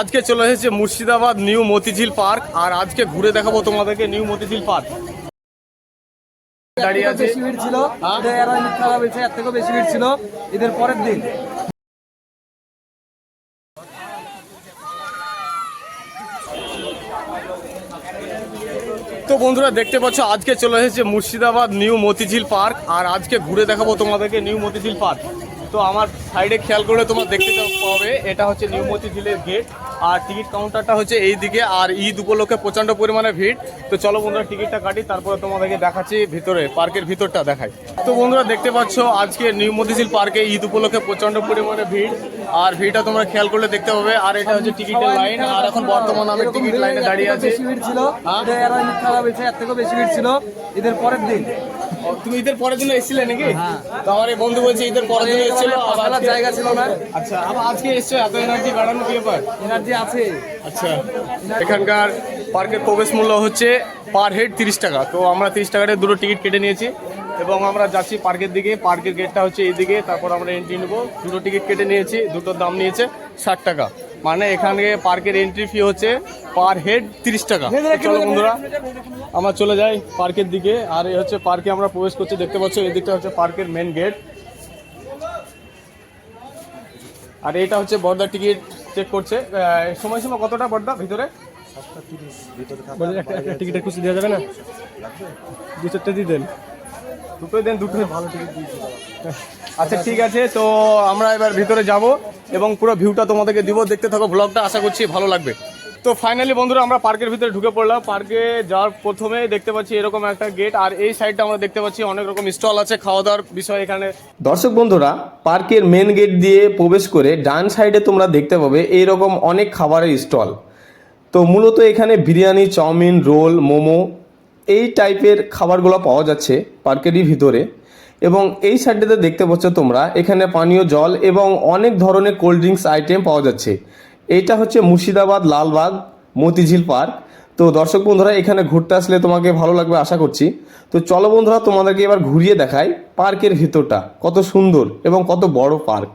আজকে চলে এসেছে মুর্শিদাবাদ নিউ মতিঝিল পার্ক। আর আজকে ঘুরে দেখাবো তোমাদেরকে নিউ মতিঝিল পার্ক। দাঁড়িয়ে আছে বেশি ভিড় ছিল। হ্যাঁ? এটা এরা মিথ্যা বলছে এর থেকেও বেশি ভিড় ছিল। ঈদের পরের দিন। তো বন্ধুরা দেখতে পাচ্ছ আজকে চলে এসেছে মুর্শিদাবাদ নিউ মতিঝিল পার্ক। আর আজকে ঘুরে দেখাবো তোমাদেরকে নিউ মতিঝিল পার্ক। তো আমার সাইডে খেয়াল করলে তোমরা দেখতে পাবে এটা হচ্ছে নিউ মতিঝিলের গেট আর টিকিট কাউন্টারটা হচ্ছে এই দিকে আর ঈদ উপলক্ষে প্রচণ্ড পরিমাণে ভিড়। তো চলো বন্ধুরা টিকিটটা কাটি তারপরে তোমাদেরকে দেখাচ্ছি ভিতরে পার্কের ভিতরটা দেখাই। তো বন্ধুরা দেখতে পাচ্ছ আজকে নিউ মতিঝিল পার্কে ঈদ উপলক্ষে প্রচণ্ড পরিমাণে ভিড়। আর ভিড়টা তোমরা খেয়াল করলে দেখতে পাবে। আর এটা হচ্ছে টিকিটের লাইন। আর এখন বর্তমানে আমি টিকিট লাইনে দাঁড়িয়ে আছি। বেশি ভিড় ছিল। হ্যাঁ? এরা থেকেও বেশি ভিড় ছিল। ঈদের পরের দিন। তুমি ঈদের পরের দিন এসেছিলে নাকি? তো আমার এই বন্ধু বলছে ঈদের পরের দিন এসেছিল আজকে- জায়গা ছিল না। আচ্ছা আবার আজকে এসছো এত এনার্জি বাড়ানো কি ব্যাপার? এনার্জি আছে। আচ্ছা এখানকার পার্কের প্রবেশ মূল্য হচ্ছে পার হেড তিরিশ টাকা। তো আমরা তিরিশ টাকাতে দুটো টিকিট কেটে নিয়েছি এবং আমরা যাচ্ছি পার্কের দিকে। পার্কের গেটটা হচ্ছে এইদিকে তারপর আমরা এন্ট্রি নেব। দুটো টিকিট কেটে নিয়েছি দুটোর দাম নিয়েছে ষাট টাকা। মানে এখানে পার্কের এন্ট্রি ফি হচ্ছে পার হেড তিরিশ টাকা। চলো বন্ধুরা আমরা চলে যাই পার্কের দিকে। আর এই হচ্ছে পার্কে আমরা প্রবেশ করছি দেখতে পাচ্ছ এই দিকটা হচ্ছে পার্কের মেন গেট আর এটা হচ্ছে বর্দা টিকিট চেক করছে। আহ, সময়সীমা কতটা বর্দা ভিতরে? টিকিটের খুশি দেওয়া যাবে না? দু চারটে দিয়ে দেন। দুটোই দেন দুটোই ভালো টিকিট আচ্ছা ঠিক আছে, তো আমরা এবার ভিতরে যাব এবং পুরো ভিউটা তোমাদেরকে দিব। দেখতে থাকো ব্লগটা আশা করছি ভালো লাগবে। তো ফাইনালি বন্ধুরা, আমরা পার্কের ভিতরে ঢুকে পড়লাম। পার্কে যাওয়ার প্রথমে দেখতে পাচ্ছি এরকম একটা গেট আর এই সাইডটা আমরা দেখতে পাচ্ছি অনেক রকম স্টল আছে খাওয়া দাওয়ার বিষয় এখানে। দর্শক বন্ধুরা পার্কের মেন গেট দিয়ে প্রবেশ করে ডান সাইডে তোমরা দেখতে পাবে এইরকম অনেক খাবারের স্টল তো মূলত এখানে বিরিয়ানি, চাউমিন, রোল, মোমো, এই টাইপের খাবারগুলো পাওয়া যাচ্ছে পার্কেরই ভিতরে। এবং এই সাইডটাতে দেখতে পাচ্ছ তোমরা, এখানে পানীয় জল এবং অনেক ধরনের কোল্ড ড্রিঙ্কস আইটেম পাওয়া যাচ্ছে। এইটা হচ্ছে মুর্শিদাবাদ লালবাগ মতিঝিল পার্ক। তো দর্শক বন্ধুরা, এখানে ঘুরতে আসলে তোমাকে ভালো লাগবে আশা করছি। তো চলো বন্ধুরা, তোমাদেরকে এবার ঘুরিয়ে দেখাই পার্কের ভিতরটা, কত সুন্দর এবং কত বড় পার্ক।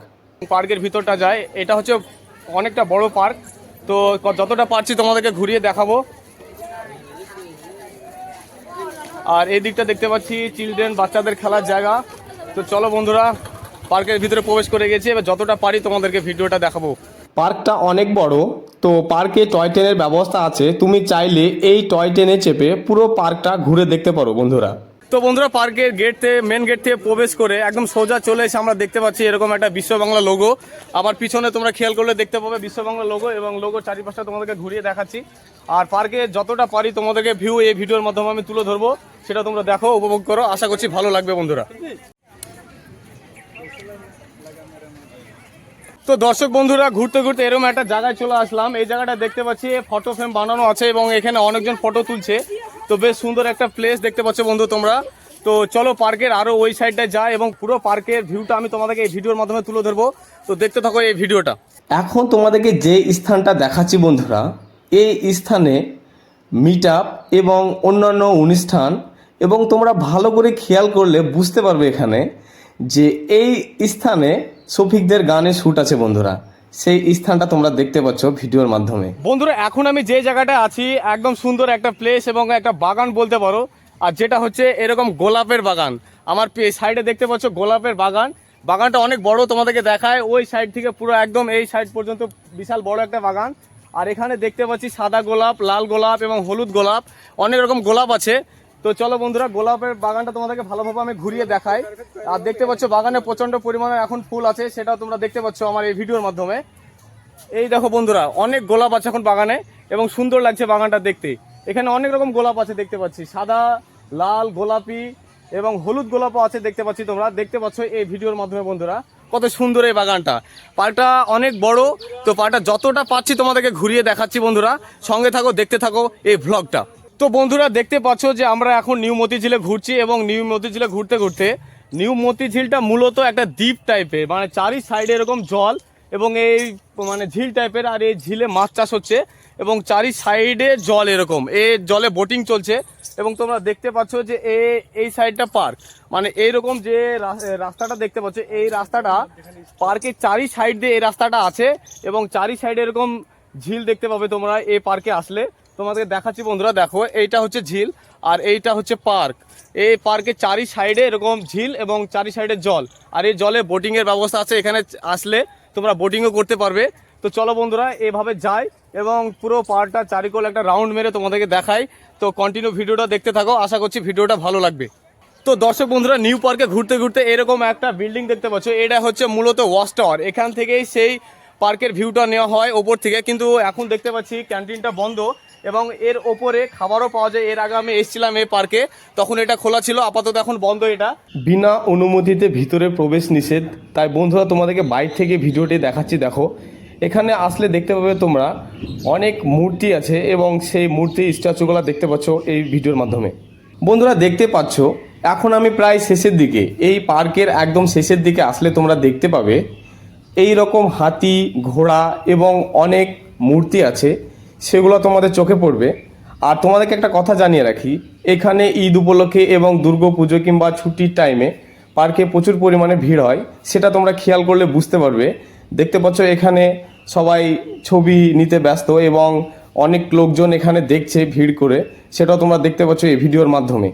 পার্কের ভিতরটা যায়, এটা হচ্ছে অনেকটা বড় পার্ক। তো যতটা পারছি তোমাদেরকে ঘুরিয়ে দেখাবো। আর এই দিকটা দেখতে পাচ্ছি চিলড্রেন বাচ্চাদের খেলার জায়গা। তো চলো বন্ধুরা, পার্কের ভিতরে প্রবেশ করে গেছি। এবার যতটা পারি তোমাদেরকে ভিডিওটা দেখাবো। পার্কটা অনেক বড়, তো পার্কে টয় ট্রেনের ব্যবস্থা আছে। তুমি চাইলে এই টয় ট্রেনে চেপে পুরো পার্কটা ঘুরে দেখতে পারো বন্ধুরা। তো বন্ধুরা পার্কের গেট থেকে মেন গেট থেকে প্রবেশ করে একদম সোজা চলে এসে আমরা দেখতে পাচ্ছি এরকম একটা বিশ্ব বাংলা লোগো আবার পিছনে তোমরা খেয়াল করলে দেখতে পাবে বিশ্ব বাংলা লোগো এবং লোগো চারিপাশটা তোমাদেরকে ঘুরিয়ে দেখাচ্ছি। আর পার্কে যতটা পারি তোমাদেরকে ভিউ এই ভিডিওর মাধ্যমে আমি তুলে ধরবো, সেটা তোমরা দেখো, উপভোগ করো। আশা করছি ভালো লাগবে বন্ধুরা। তো দর্শক বন্ধুরা, ঘুরতে ঘুরতে এরকম একটা জায়গায় চলে আসলাম। এই জায়গাটা দেখতে পাচ্ছি ফটো ফ্রেম বানানো আছে এবং এখানে অনেকজন ফটো তুলছে। তো বেশ সুন্দর একটা প্লেস দেখতে পাচ্ছ বন্ধু তোমরা। তো চলো পার্কের আরও ওই সাইডটা যায় এবং পুরো পার্কের ভিউটা আমি তোমাদেরকে এই ভিডিওর মাধ্যমে তুলে ধরবো। তো দেখতে থাকো এই ভিডিওটা এখন তোমাদেরকে যে স্থানটা দেখাচ্ছি বন্ধুরা, এই স্থানে মিট এবং অন্যান্য অনুষ্ঠান এবং তোমরা ভালো করে খেয়াল করলে বুঝতে পারবে এখানে যে এই স্থানে শফিকদের গানে শ্যুট আছে বন্ধুরা। সেই স্থানটা তোমরা দেখতে পাচ্ছ ভিডিওর মাধ্যমে। বন্ধুরা, এখন আমি যে জায়গাটা আছি, একদম সুন্দর একটা প্লেস এবং একটা বাগান বলতে পারো। আর যেটা হচ্ছে এরকম গোলাপের বাগান। আমার সাইডে দেখতে পাচ্ছ গোলাপের বাগান। বাগানটা অনেক বড় তোমাদেরকে দেখায়। ওই সাইড থেকে পুরো একদম এই সাইড পর্যন্ত বিশাল বড় একটা বাগান। আর এখানে দেখতে পাচ্ছি সাদা গোলাপ, লাল গোলাপ এবং হলুদ গোলাপ। অনেক রকম গোলাপ আছে। তো চলো বন্ধুরা, গোলাপের বাগানটা তোমাদেরকে ভালোভাবে আমি ঘুরিয়ে দেখাই। আর দেখতে পাচ্ছ বাগানে প্রচণ্ড পরিমাণে এখন ফুল আছে, সেটাও তোমরা দেখতে পাচ্ছ আমার এই ভিডিওর মাধ্যমে। এই দেখো বন্ধুরা, অনেক গোলাপ আছে এখন বাগানে এবং সুন্দর লাগছে বাগানটা দেখতে। এখানে অনেক রকম গোলাপ আছে দেখতে পাচ্ছি, সাদা, লাল, গোলাপি এবং হলুদ গোলাপও আছে দেখতে পাচ্ছি তোমরা। দেখতে পাচ্ছ এই ভিডিওর মাধ্যমে বন্ধুরা, কত সুন্দর এই বাগানটা। পার্কটা অনেক বড়, তো পার্কটা যতটা পাচ্ছি তোমাদেরকে ঘুরিয়ে দেখাচ্ছি বন্ধুরা। সঙ্গে থাকো, দেখতে থাকো এই ভ্লগটা তো বন্ধুরা, দেখতে পাচ্ছ যে আমরা এখন নিউ মতিঝিলে ঘুরছি এবং নিউ মতিঝিলে ঘুরতে ঘুরতে নিউ মতিঝিলটা মূলত একটা দ্বীপ টাইপের মানে চারি সাইডে এরকম জল এবং এই মানে ঝিল টাইপের আর এই ঝিলে মাছ চাষ হচ্ছে এবং চারি সাইডে জল এরকম। এ জলে বোটিং চলছে এবং তোমরা দেখতে পাচ্ছ যে এ, এই সাইডটা পার্ক। মানে এইরকম যে রাস্তাটা দেখতে পাচ্ছ, এই রাস্তাটা পার্কের চারি সাইড দিয়ে এই রাস্তাটা আছে এবং চারি সাইডে এরকম ঝিল দেখতে পাবে তোমরা এই পার্কে আসলে। তোমাদের দেখাচ্ছি বন্ধুরা, দেখো, এইটা হচ্ছে ঝিল আর এইটা হচ্ছে পার্ক। এই পার্কের চারি সাইডে এরকম ঝিল এবং চারি সাইডে জল। আর এই জলে বোটিংয়ের ব্যবস্থা আছে, এখানে আসলে তোমরা বোটিংও করতে পারবে। তো চলো বন্ধুরা, এভাবে যাই এবং পুরো পার্কটা চারিকোল একটা রাউন্ড মেরে তোমাদেরকে দেখাই। তো কন্টিনিউ ভিডিওটা দেখতে থাকো, আশা করছি ভিডিওটা ভালো লাগবে। তো দর্শক বন্ধুরা নিউ পার্কে ঘুরতে ঘুরতে এরকম একটা বিল্ডিং দেখতে পাচ্ছ, এটা হচ্ছে মূলত ওয়াচ টাওয়ার এখান থেকেই সেই পার্কের ভিউটা নেওয়া হয় ওপর থেকে, কিন্তু এখন দেখতে পাচ্ছি ক্যান্টিনটা বন্ধ। এবং এর ওপরে খাবারও পাওয়া যায়। এর আগে আমি এসেছিলাম এই পার্কে, তখন এটা খোলা ছিল, আপাতত এখন বন্ধ এটা। বিনা অনুমতিতে ভিতরে প্রবেশ নিষেধ। তাই বন্ধুরা, তোমাদেরকে বাইরে থেকে ভিডিওটি দেখাচ্ছি, দেখো। এখানে আসলে দেখতে পাবে তোমরা অনেক মূর্তি আছে এবং সেই মূর্তি স্ট্যাচুগুলো দেখতে পাচ্ছ এই ভিডিওর মাধ্যমে। বন্ধুরা, দেখতে পাচ্ছ, এখন আমি প্রায় শেষের দিকে। এই পার্কের একদম শেষের দিকে আসলে তোমরা দেখতে পাবে এই রকম হাতি, ঘোড়া এবং অনেক মূর্তি আছে। সেগুলো তোমাদের চোখে পড়বে। আর তোমাদেরকে একটা কথা জানিয়ে রাখি, এখানে ঈদ উপলক্ষে এবং দুর্গা পুজো কিংবা ছুটির টাইমে পার্কে প্রচুর পরিমাণে ভিড় হয়, সেটা তোমরা খেয়াল করলে বুঝতে পারবে। দেখতে পাচ্ছ এখানে সবাই ছবি নিতে ব্যস্ত এবং অনেক লোকজন এখানে দেখছে ভিড় করে, সেটাও তোমরা দেখতে পাচ্ছ এই ভিডিওর মাধ্যমে।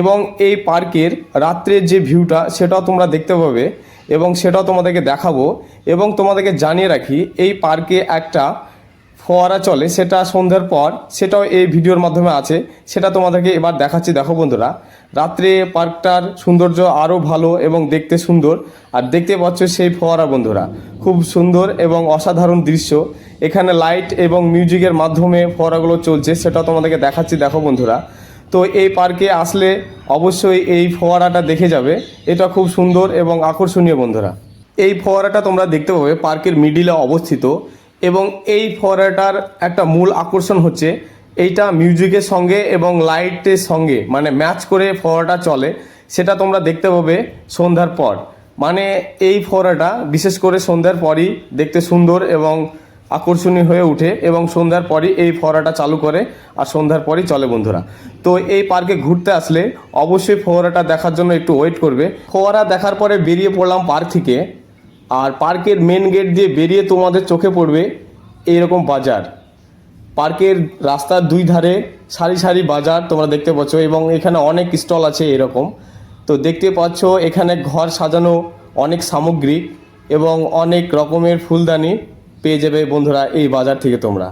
এবং এই পার্কের রাত্রের যে ভিউটা, সেটাও তোমরা দেখতে পাবে এবং সেটাও তোমাদেরকে দেখাবো। এবং তোমাদেরকে জানিয়ে রাখি, এই পার্কে একটা ফোয়ারা চলে, সেটা সন্ধ্যার পর, সেটাও এই ভিডিওর মাধ্যমে আছে, সেটা তোমাদেরকে এবার দেখাচ্ছি। দেখো বন্ধুরা, রাত্রে পার্কটার সৌন্দর্য আরও ভালো এবং দেখতে সুন্দর, আর দেখতে পাচ্ছ সেই ফোয়ারা বন্ধুরা। খুব সুন্দর এবং অসাধারণ দৃশ্য। এখানে লাইট এবং মিউজিকের মাধ্যমে ফোয়ারাগুলো চলছে, সেটাও তোমাদেরকে দেখাচ্ছি। দেখো বন্ধুরা, তো এই পার্কে আসলে অবশ্যই এই ফোয়ারাটা দেখে যাবে। এটা খুব সুন্দর এবং আকর্ষণীয় বন্ধুরা। এই ফোয়ারাটা তোমরা দেখতে পাবে, পার্কের মিডিলে অবস্থিত। এবং এই ফোয়ারাটার একটা মূল আকর্ষণ হচ্ছে এইটা মিউজিকের সঙ্গে এবং লাইটের সঙ্গে মানে ম্যাচ করে ফোয়ারাটা চলে, সেটা তোমরা দেখতে পাবে সন্ধ্যার পর। মানে এই ফোয়ারাটা বিশেষ করে সন্ধ্যার পরই দেখতে সুন্দর এবং আকর্ষণীয় হয়ে ওঠে এবং সন্ধ্যার পরই এই ফোয়ারাটা চালু করে আর সন্ধ্যার পরই চলে বন্ধুরা। তো এই পার্কে ঘুরতে আসলে অবশ্যই ফোয়ারাটা দেখার জন্য একটু ওয়েট করবে। ফোয়ারা দেখার পরে বেরিয়ে পড়লাম পার্ক থেকে। আর পার্কের মেন গেট দিয়ে বেরিয়ে তোমাদের চোখে পড়বে এইরকম বাজার। পার্কের রাস্তার দুই ধারে সারি সারি বাজার তোমরা দেখতে পাচ্ছ এবং এখানে অনেক স্টল আছে এরকম। তো দেখতে পাচ্ছ এখানে ঘর সাজানো অনেক সামগ্রী এবং অনেক রকমের ফুলদানি পেয়ে যাবে বন্ধুরা এই বাজার থেকে তোমরা।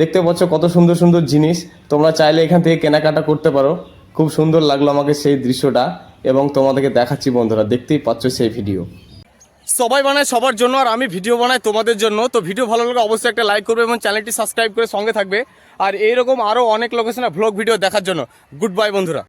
দেখতে পাচ্ছ কত সুন্দর সুন্দর জিনিস। তোমরা চাইলে এখান থেকে কেনাকাটা করতে পারো। খুব সুন্দর লাগল আমাকে সেই দৃশ্যটা এবং তোমাদেরকে দেখাচ্ছি বন্ধুরা, দেখতেই পাচ্ছ সেই ভিডিও সবাই বানায়, সবার জন্য, আর আমি ভিডিও বানাই তোমাদের জন্য। তো ভিডিও ভালো লাগলে অবশ্যই একটা লাইক করবে এবং চ্যানেলটি সাবস্ক্রাইব করে সঙ্গে থাকবে। আর এইরকম আরও অনেক লোকেশনে ভ্লগ ভিডিও দেখার জন্য। গুড বাই বন্ধুরা।